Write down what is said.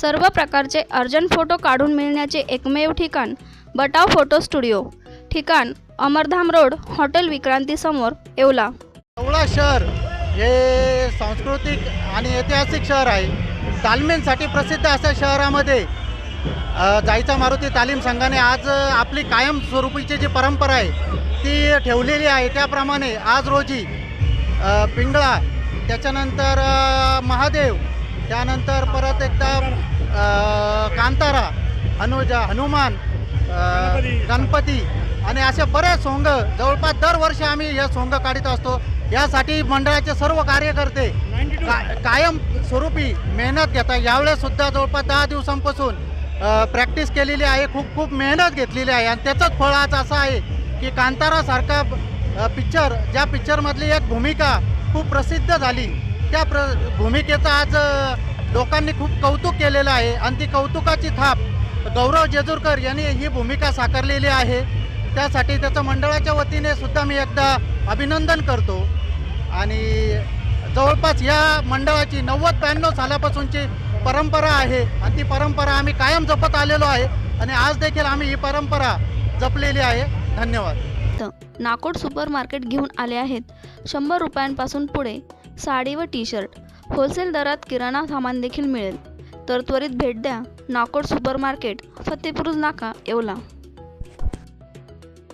सर्व प्रकारचे urgent photo काढून मिळण्याचे एकमेव ठिकाण बटाव फोटो स्टुडिओ. ठिकाण अमरधाम रोड हॉटेल विक्रांती समोर येवला. येवला शहर हे सांस्कृतिक आणि ऐतिहासिक शहर आहे. तालमींसाठी प्रसिद्ध असं शहरामध्ये जायचा मारुती तालीम संघाने आज आपली कायमस्वरूपीची जी परंपरा आहे ती ठेवलेली आहे. त्याप्रमाणे आज रोजी पिंगळा त्याच्यानंतर महादेव त्यानंतर परत एकदा कांतारा हनुजा हनुमान गणपती. आणि असे बरेच सोंग. जवळपास दरवर्षी आम्ही हे सोंग काढीत असतो. यासाठी मंडळाचे सर्व कार्यकर्ते का कायम स्वरूपी मेहनत घेतात. यावेळेस सुद्धा जवळपास दहा दिवसांपासून प्रॅक्टिस केलेली आहे. खूप खूप मेहनत घेतलेली आहे. आणि त्याचंच फळ आज असं आहे की कांतारासारखा पिक्चर ज्या पिक्चरमधली एक भूमिका खूप प्रसिद्ध झाली. त्या प्र भूमिकेचं आज लोकांनी खूप कौतुक केलेलं आहे. आणि ती कौतुकाची थाप गौरव जेजूरकर यांनी ही भूमिका साकारलेली आहे. त्यासाठी त्याचं मंडळाच्या वतीने सुद्धा मी एकदा अभिनंदन करतो. आणि जवळपास या मंडळाची नव्वद ब्याण्णव सालापासूनची परंपरा आहे. आणि ती परंपरा आम्ही कायम जपत आलेलो आहे. आणि आज देखील आम्ही ही परंपरा जपलेली आहे. धन्यवाद. इथं नाकोट सुपर मार्केट घेऊन आले आहेत. शंभर रुपयांपासून पुढे साडी व टी शर्ट होलसेल दरात किराणा सामान देखील मिळेल. तर त्वरित भेट द्या. नाकोट सुपर मार्केट फतेपूर नाका येवला.